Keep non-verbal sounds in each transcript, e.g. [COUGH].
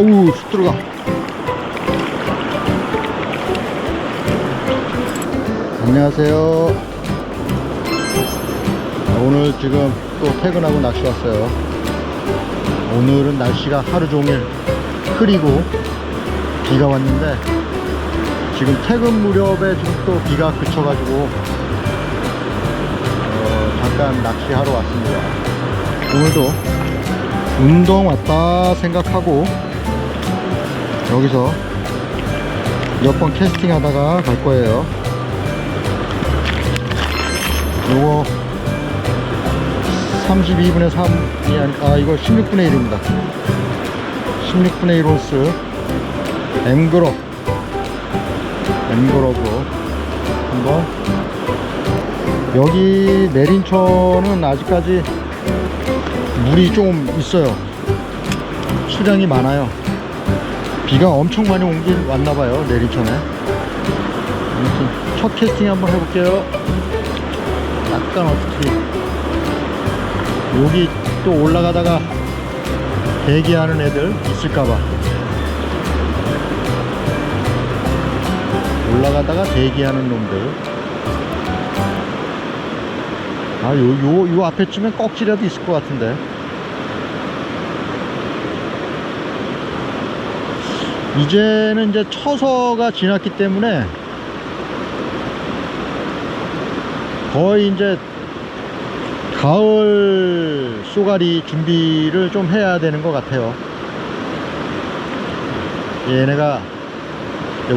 어우 쑥 들어가. 안녕하세요. 오늘 지금 또 퇴근하고 낚시 왔어요. 오늘은 날씨가 하루 종일 흐리고 비가 왔는데 지금 퇴근 무렵에 지금 또 비가 그쳐가지고 어, 잠깐 낚시하러 왔습니다. 오늘도 운동 왔다 생각하고 여기서 몇 번 캐스팅 하다가 갈 거예요. 요거 32분의 3이 아니 아 이거 16분의 1입니다. 16분의 1 온스. 엠그럽 엠그럽으로 한번. 여기 내린천은 아직까지 물이 좀 있어요. 수량이 많아요 비가 엄청 많이 온긴 왔나봐요 내린천에. 아무튼 첫 캐스팅 한번 해볼게요. 약간 어떻게 여기 또 올라가다가 대기하는 애들 있을까봐. 올라가다가 대기하는 놈들. 아, 요, 요, 요 앞에쯤엔 꺽지라도 있을 것 같은데. 이제는 이제 처서가 지났기 때문에 거의 이제 가을 쏘가리 준비를 좀 해야 되는 것 같아요. 얘네가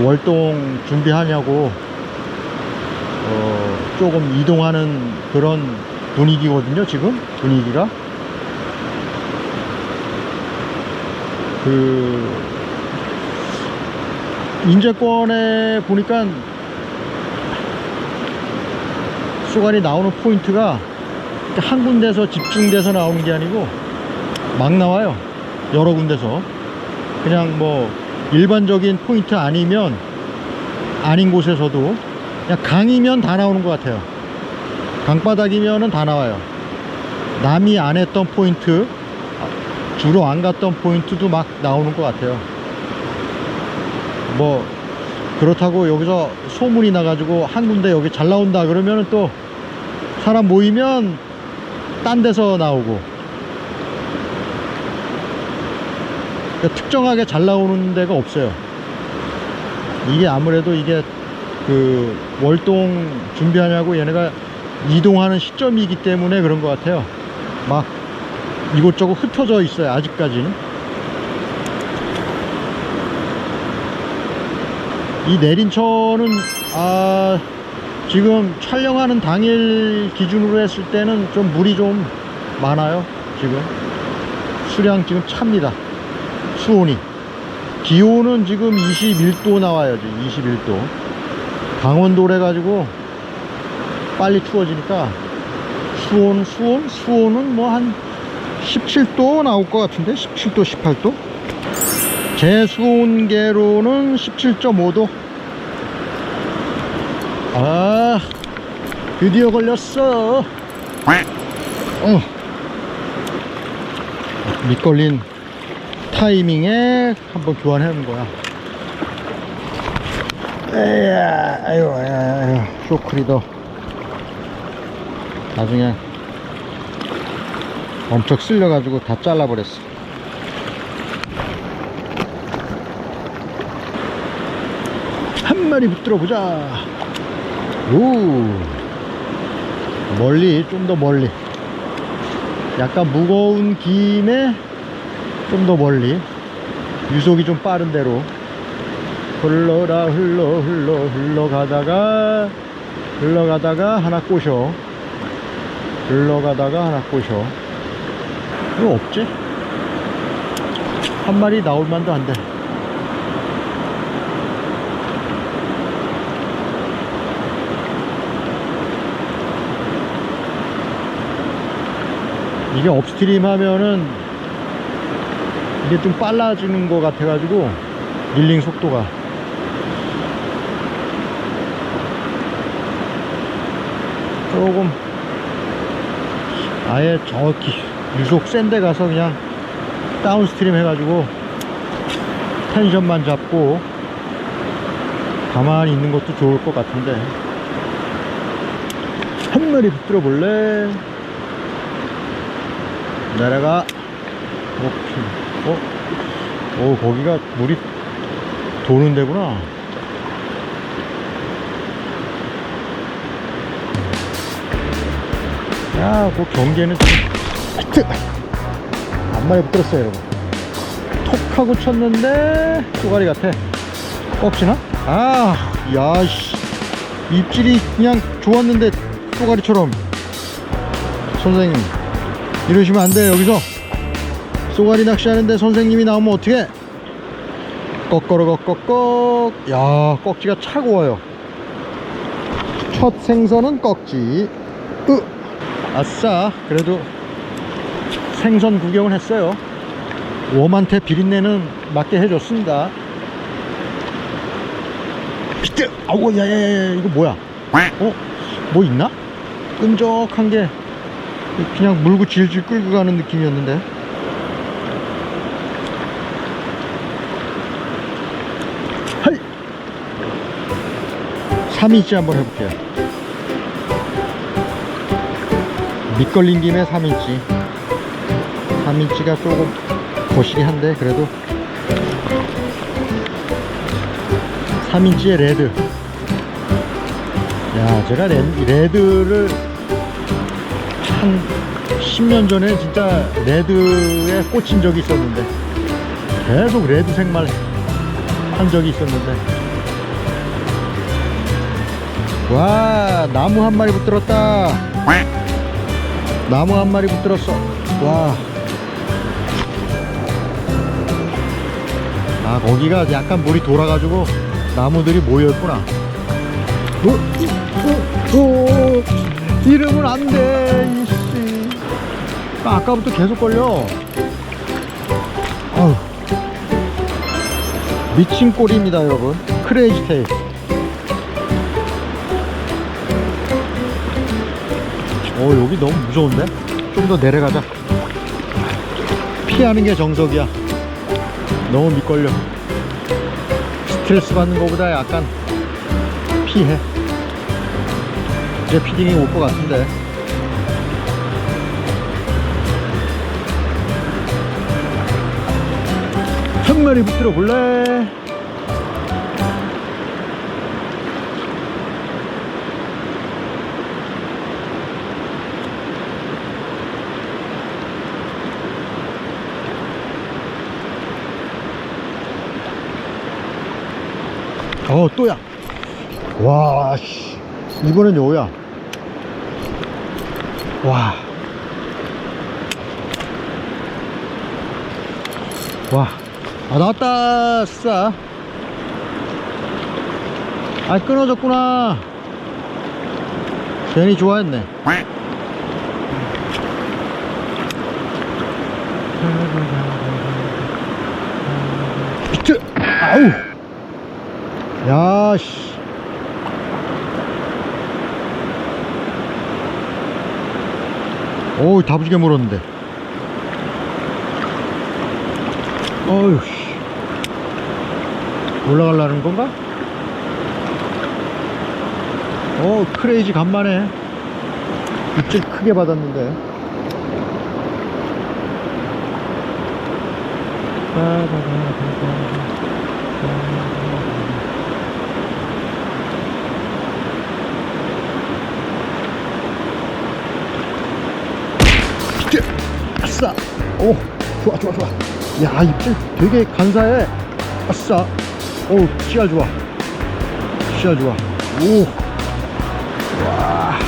월동 준비하냐고 어, 조금 이동하는 그런 분위기거든요, 지금 분위기가. 그 인제권에 보니까 수간이 나오는 포인트가 한 군데서 집중돼서 나오는 게 아니고 막 나와요. 여러 군데서. 그냥 뭐 일반적인 포인트 아니면 아닌 곳에서도 그냥 강이면 다 나오는 것 같아요. 강바닥이면은 다 나와요. 남이 안 했던 포인트, 주로 안 갔던 포인트도 막 나오는 것 같아요. 뭐 그렇다고 여기서 소문이 나가지고 한 군데 여기 잘 나온다 그러면은 또 사람 모이면 딴 데서 나오고 그러니까 특정하게 잘 나오는 데가 없어요. 이게 아무래도 이게 그 월동 준비하냐고 얘네가 이동하는 시점이기 때문에 그런 것 같아요. 막 이곳저곳 흩어져 있어요. 아직까지는. 이 내린천은 아 지금 촬영하는 당일 기준으로 했을 때는 좀 물이 좀 많아요. 지금 수량 지금 찹니다. 수온이 기온은 지금 21도 나와요. 지금 21도. 강원도래 가지고 빨리 추워지니까 수온 수온 수온은 뭐 한 17도 나올 것 같은데 17도 18도 제 수온계로는 17.5도. 아 드디어 걸렸어. 어. 밑걸린 타이밍에 한번 놓은 거야. 에야 아유 아유 아유 쇼크리더. 나중에 엄청 쓸려가지고 다 잘라버렸어 한 마리 붙들어 보자. 오. 멀리 좀 더 멀리. 약간 무거운 김에 좀 더 멀리. 유속이 좀 빠른 대로. 흘러라 흘러 흘러 흘러가다가 흘러가다가 하나 꼬셔. 흘러가다가 하나 꼬셔. 이거 없지? 한 마리 나올 만도 한데 이게 업스트림 하면은 이게 좀 빨라지는 것 같아 가지고 릴링 속도가 조금 아예 정확히 유속 센데 가서 그냥 다운스트림 해가지고 텐션만 잡고 가만히 있는 것도 좋을 것 같은데 한 마리 붙들어 볼래? 내려가 어? 오 거기가 물이 도는 데구나 야, 그 경계는 좀, 하여튼, 한 마리 붙들었어요, 여러분. 톡 하고 쳤는데, 쏘가리 같아. 꺾지나? 아, 야, 씨. 입질이 그냥 좋았는데, 쏘가리처럼. 선생님, 이러시면 안 돼요, 여기서. 쏘가리 낚시하는데 선생님이 나오면 어떡해? 꺾거러 꺾꺾. 야, 꺽지가 차고워요. 첫 생선은 꺽지. 으. 아싸 그래도 생선 구경을 했어요 웜한테 비린내는 맡게 해줬습니다 피트 아우 야야야 이거 뭐야 어? 뭐 있나? 끈적한 게 그냥 물고 질질 끌고 가는 느낌이었는데. 헐 3인치 한번 해볼게요. 밑걸린 김에 3인치. 3인치가 조금 거시기 한데 그래도. 3인치의 레드. 야 제가 레, 레드를 한 10년 전에 진짜 레드에 꽂힌 적이 있었는데 계속 레드 색말 한 적이 있었는데 와 나무 한 마리 붙들었다 나무 한 마리 붙들었어. 와. 아, 거기가 약간 물이 돌아가지고 나무들이 모여있구나. 어? 어? 어? 이러면 안 돼, 이씨. 아, 아까부터 계속 걸려. 아유. 미친 꼴입니다, 여러분. 크레이지 테일. 어 여기 너무 무서운데? 좀 더 내려가자 피하는 게 정석이야 너무 밑걸려 스트레스 받는 것보다 약간 피해 이제 피딩이 올것 같은데 한 마리 붙들어 볼래? 어 또야 와 씨. 이번엔 요야 와 와, 아, 나왔다, 싸. 아, 끊어졌구나. 괜히 좋아했네. 비트! 아우! 야, 씨. 오우, 다부지게 물었는데. 어휴, 씨. 올라가려는 건가? 어, 크레이지 간만에. 입질 크게 받았는데. 아싸! 오, 좋아, 좋아, 좋아. 야, 입질 되게 간사해. 아싸. 오, 씨알 좋아. 씨알 좋아. 오. 와.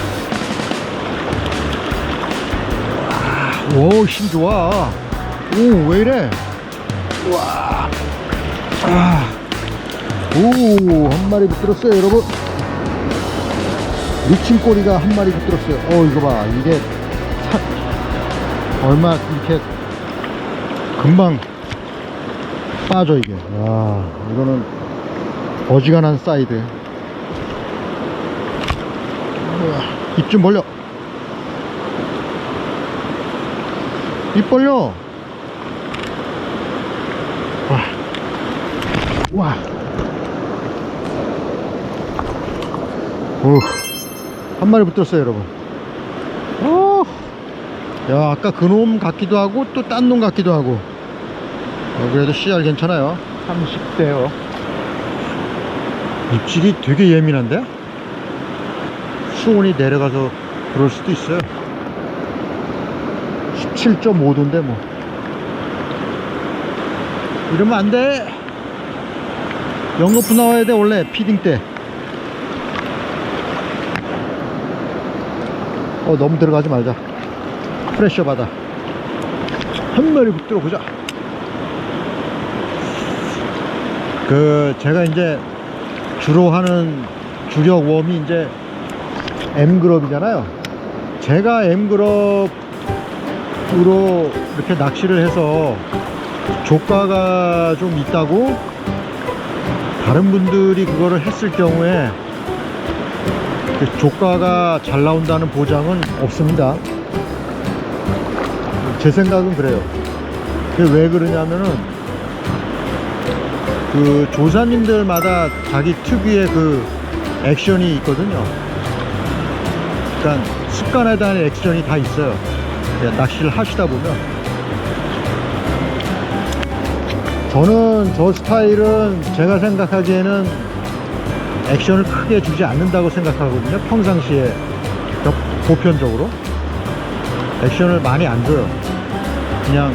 와. 오, 힘 좋아. 오, 왜 이래? 와. 아. 오, 한 마리 붙들었어요, 여러분. 미친 꼬리가 한 마리 붙들었어요. 어, 이거 봐. 이게 사, 얼마 이렇게 금방 빠져 이게. 와 이거는 어지간한 사이드. 입 좀 벌려. 입 벌려. 와. 와. 오, 한 마리 붙었어요, 여러분. 오, 야, 아까 그놈 같기도 하고, 또 딴 놈 같기도 하고. 어, 그래도 씨알 괜찮아요. 30대요. 입질이 되게 예민한데? 수온이 내려가서 그럴 수도 있어요. 17.5도인데 뭐. 이러면 안 돼. 영로프 나와야 돼, 원래, 피딩 때. 어, 너무 들어가지 말자. 프레셔 받아. 한 마리 붙들어 보자. 그, 제가 이제 주로 하는 주력 웜이 이제 M그룹이잖아요. 제가 M그룹으로 이렇게 낚시를 해서 조가가 좀 있다고 다른 분들이 그거를 했을 경우에 그 조가가 잘 나온다는 보장은 없습니다. 제 생각은 그래요. 그게 왜 그러냐면은 그 조사님들마다 자기 특유의 그 액션이 있거든요. 그러니까 습관에 대한 액션이 다 있어요. 낚시를 하시다 보면 저는 저 스타일은 제가 생각하기에는 액션을 크게 주지 않는다고 생각하거든요. 평상시에 저 보편적으로 액션을 많이 안 줘요. 그냥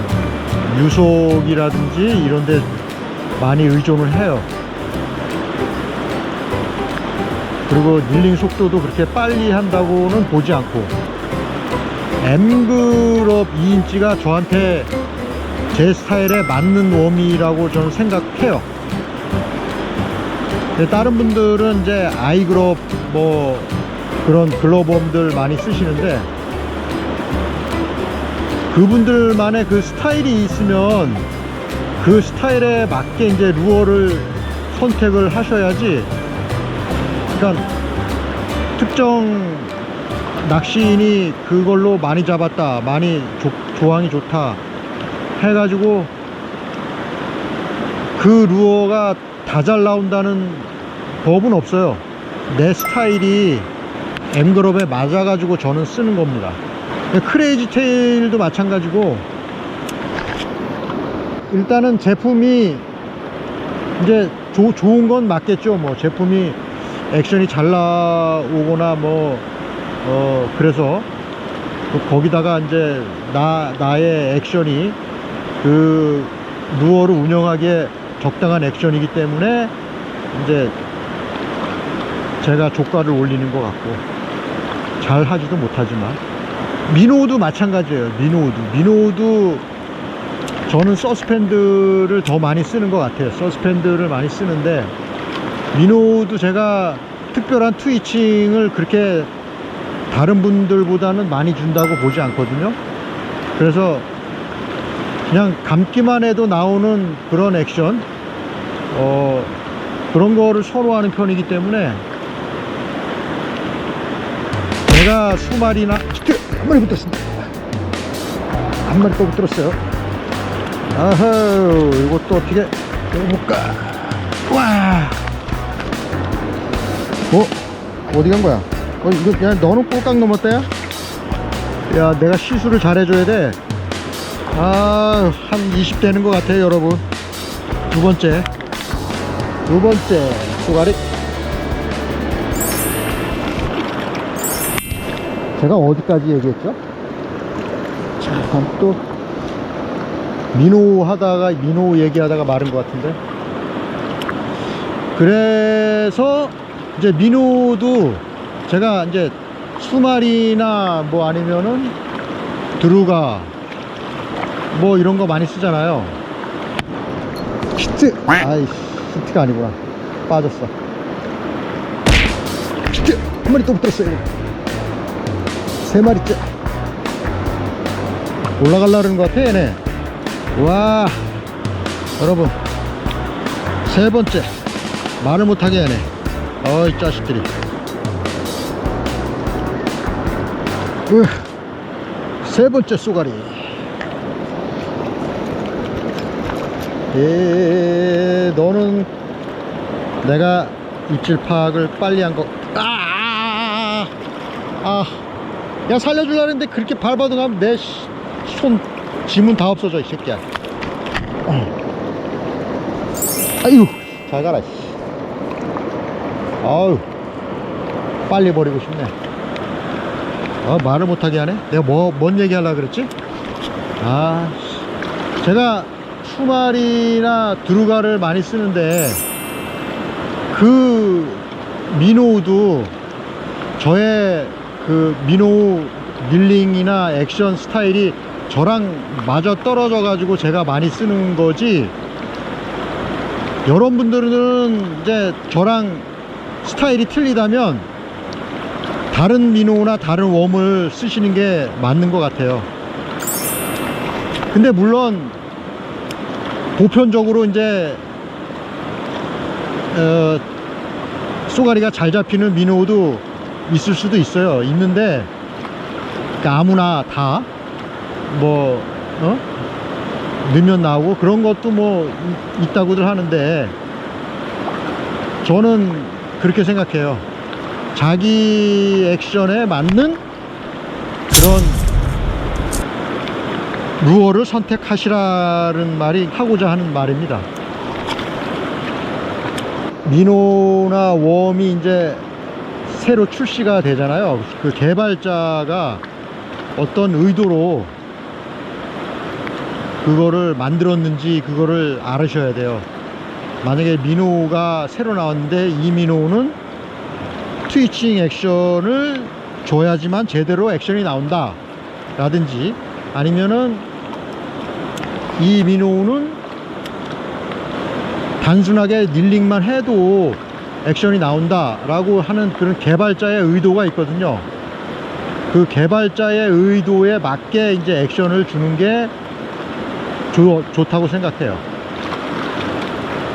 유속이라든지 이런 데 많이 의존을 해요. 그리고 닐링 속도도 그렇게 빨리 한다고는 보지 않고 M그룹 2인치가 저한테 제 스타일에 맞는 웜이라고 저는 생각해요. 다른 분들은 이제 아이그룹 뭐 그런 글로범들 많이 쓰시는데 그분들만의 그 스타일이 있으면 그 스타일에 맞게 이제 루어를 선택을 하셔야지. 그러니까 특정 낚시인이 그걸로 많이 잡았다 많이 조, 조항이 좋다 해가지고 그 루어가 다 잘 나온다는 법은 없어요. 내 스타일이 M그룹에 맞아가지고 저는 쓰는 겁니다 크레이지 테일도 마찬가지고 일단은 제품이 이제 조- 좋은 건 맞겠죠. 뭐 제품이 액션이 잘 나오거나 뭐 어 그래서 또 거기다가 이제 나 나의 액션이 그 루어를 운영하기에 적당한 액션이기 때문에 이제 제가 조가를 올리는 것 같고 잘 하지도 못하지만 미노우도 마찬가지예요 미노우도. 미노우도 저는 서스펜드를 더 많이 쓰는 것 같아요. 서스펜드를 많이 쓰는데 미노우도 제가 특별한 트위칭을 그렇게 다른 분들보다는 많이 준다고 보지 않거든요. 그래서 그냥 감기만 해도 나오는 그런 액션 어 그런 거를 선호하는 편이기 때문에 내가 수마리나 한 마리 붙었습니다 한 마리 또 붙들었어요 아허 이것도 어떻게 해볼까 와 어? 어디 간 거야? 어 이거 그냥 너는 꼴깍 넘었다 야? 야 내가 시술을 잘해줘야 돼 아, 한 20 되는 것 같아요, 여러분. 두 번째. 두 번째, 쏘가리. 제가 어디까지 얘기했죠? 참, 또, 민호 하다가, 민호 얘기하다가 마른 것 같은데. 그래서, 이제 민호도 제가 이제 수말이나 뭐 아니면은 드루가 뭐 이런 거 많이 쓰잖아요. 히트! 아이씨 히트가 아니구나. 빠졌어. 히트! 한 마리 또 붙었어요 세 마리째 올라갈라는 것 같아 얘네 와 여러분 세 번째 말을 못하게 하네 어이 자식들이 으, 세 번째 쏘가리 예, 너는 내가 입질 파악을 빨리 한 거. 아! 아! 야, 살려주려 했는데 그렇게 밟아도 가면 내 손 지문 다 없어져, 이 새끼야. 어. [CLEARS THROAT] 아유, 잘 가라, 씨. 아유, 빨리 버리고 싶네. 아, 말을 못하게 하네? 내가 뭐, 뭔 얘기 하려고 그랬지? 아, 씨. 제가 수말이나 두루가를 많이 쓰는데, 그 미노우도 저의 그 미노우 밀링이나 액션 스타일이 저랑 맞아 떨어져 가지고 제가 많이 쓰는 거지. 여러분들은 이제 저랑 스타일이 틀리다면 다른 미노우나 다른 웜을 쓰시는 게 맞는 것 같아요. 근데 물론 보편적으로 이제 어, 쏘가리가 잘 잡히는 민호도 있을 수도 있어요. 있는데 그러니까 아무나 다뭐 어? 넣으면 나오고 그런 것도 뭐 이- 있다고들 하는데 저는 그렇게 생각해요. 자기 액션에 맞는 그런 루어를 선택하시라는 말이 하고자 하는 말입니다. 미노나 웜이 이제 새로 출시가 되잖아요. 그 개발자가 어떤 의도로 그거를 만들었는지 그거를 알으셔야 돼요. 만약에 미노가 새로 나왔는데 이 미노는 트위칭 액션을 줘야지만 제대로 액션이 나온다 라든지 아니면은 이 미노는 단순하게 닐링만 해도 액션이 나온다 라고 하는 그런 개발자의 의도가 있거든요. 그 개발자의 의도에 맞게 이제 액션을 주는 게 좋, 좋다고 생각해요.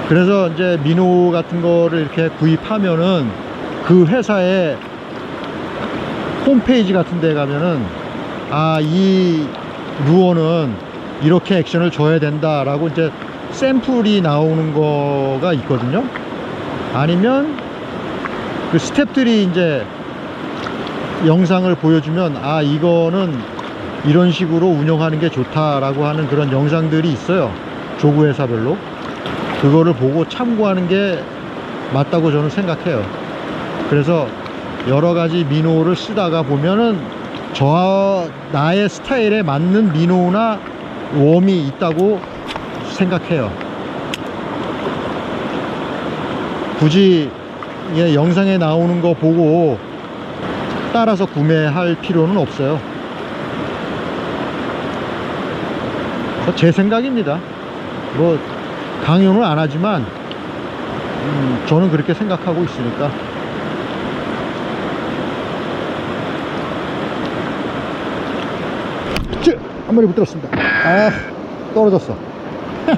그래서 이제 미노 같은 거를 이렇게 구입하면은 그 회사의 홈페이지 같은 데 가면은 아 이 루어는 이렇게 액션을 줘야 된다 라고 이제 샘플이 나오는 거가 있거든요 아니면 그 스탭들이 이제 영상을 보여주면 아 이거는 이런 식으로 운영하는 게 좋다라고 하는 그런 영상들이 있어요. 조구 회사별로. 그거를 보고 참고하는 게 맞다고 저는 생각해요. 그래서 여러 가지 미노를 쓰다가 보면은 저 나의 스타일에 맞는 미노나 웜이 있다고 생각해요 굳이 예, 영상에 나오는 거 보고 따라서 구매할 필요는 없어요. 뭐제 생각입니다. 뭐 강요는 안 하지만 음, 저는 그렇게 생각하고 있으니까. 쯔! 한 마리 붙들었습니다. 아 떨어졌어. [LAUGHS]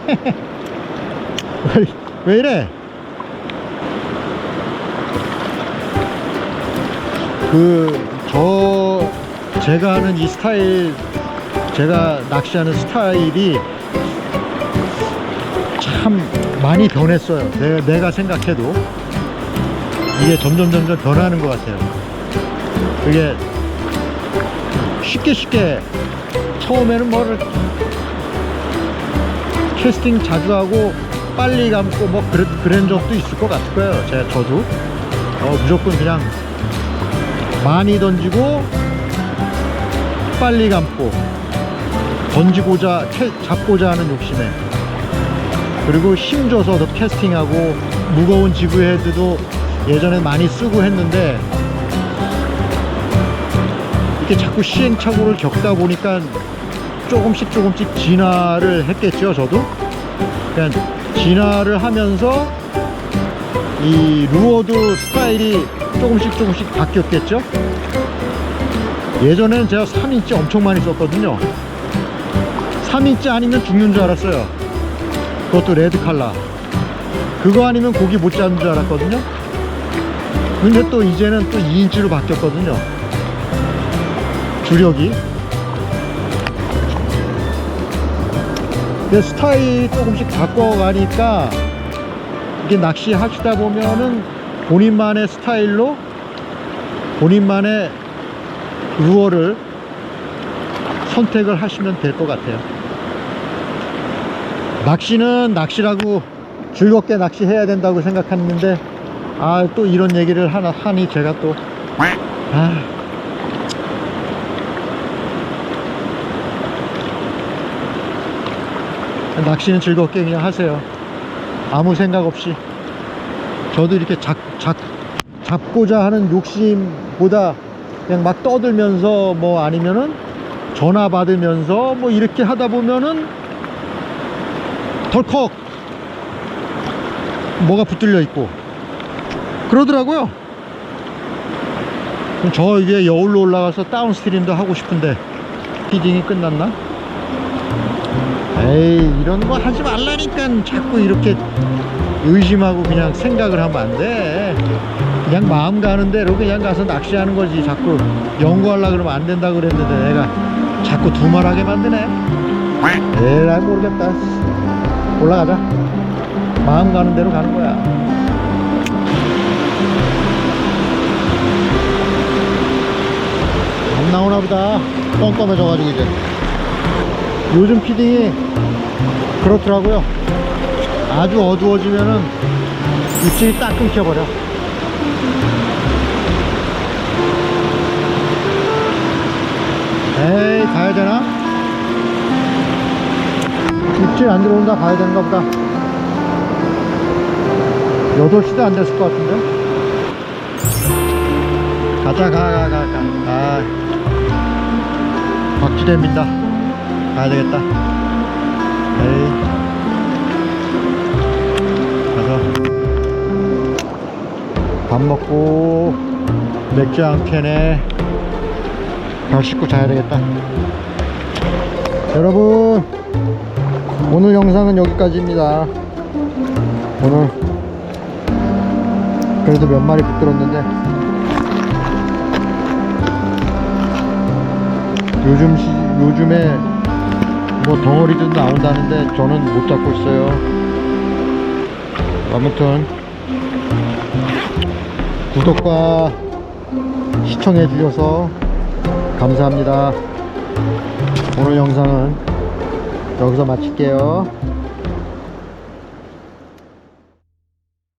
왜, 왜 이래 그 저 제가 하는 이 스타일 제가 낚시하는 스타일이 참 많이 변했어요. 내가, 내가 생각해도. 이게 점점 점점 변하는 것 같아요. 그게 쉽게 쉽게 처음에는 뭐를 캐스팅 자주 하고 빨리 감고 뭐 그랬, 그런 적도 있을 것 거예요. 제가 저도. 어, 무조건 그냥 많이 던지고 빨리 감고 던지고자 캐- 잡고자 하는 욕심에. 그리고 힘줘서 더 캐스팅하고 무거운 지구 헤드도 예전에 많이 쓰고 했는데 이렇게 자꾸 시행착오를 겪다 보니까 조금씩 조금씩 진화를 했겠죠 저도? 그냥 진화를 하면서 이 루어도 스타일이 조금씩 조금씩 바뀌었겠죠? 예전에는 제가 3인치 엄청 많이 썼거든요. 3인치 아니면 죽는 줄 알았어요. 그것도 레드 칼라. 그거 아니면 고기 못 잡는 줄 알았거든요. 근데 또 이제는 또 2인치로 바뀌었거든요. 주력이. 근데 스타일 조금씩 바꿔가니까 이게 낚시 하시다 보면은 본인만의 스타일로 본인만의 루어를 선택을 하시면 될 것 같아요. 낚시는 낚시라고 즐겁게 낚시해야 된다고 생각했는데 아 또 이런 얘기를 하나 하니 제가 또 아. 낚시는 즐겁게 그냥 하세요. 아무 생각 없이. 저도 이렇게 잡, 잡, 잡고자 하는 욕심보다 그냥 막 떠들면서 뭐 아니면은 전화 받으면서 뭐 이렇게 하다 보면은 덜컥 뭐가 붙들려 있고 그러더라고요. 저 위에 여울로 올라가서 다운스트림도 하고 싶은데 피딩이 끝났나? 에이 이런 거 하지 말라니까 자꾸 이렇게 의심하고 그냥 생각을 하면 안 돼. 그냥 마음 가는 대로 그냥 가서 낚시하는 거지. 자꾸 연구하려 그러면 안 된다 그랬는데 내가 자꾸 두말하게 만드네. 에라이 모르겠다. 올라가자. 마음 가는 대로 가는 거야. 안 나오나 보다. 껌껌해져가지고 이제. 요즘 피딩이 그렇더라고요. 아주 어두워지면은 입질이 딱 끊겨버려. 에이, 가야 되나? 입질 안 들어온다, 가야 되는가 보다. 8시도 안 됐을 것 같은데? 가자, 가, 가, 가, 가. 아, 박지대입니다. 가야 되겠다. 에이. 밥 먹고 맥주 한 캔에 발 씻고 자야 되겠다. 여러분, 오늘 영상은 여기까지입니다. 오늘 그래도 몇 마리 붙들었는데 요즘 시, 요즘에 뭐 덩어리도 나온다는데 저는 못 잡고 있어요. 아무튼 구독과 시청해 주셔서 감사합니다. 오늘 영상은 여기서 마칠게요.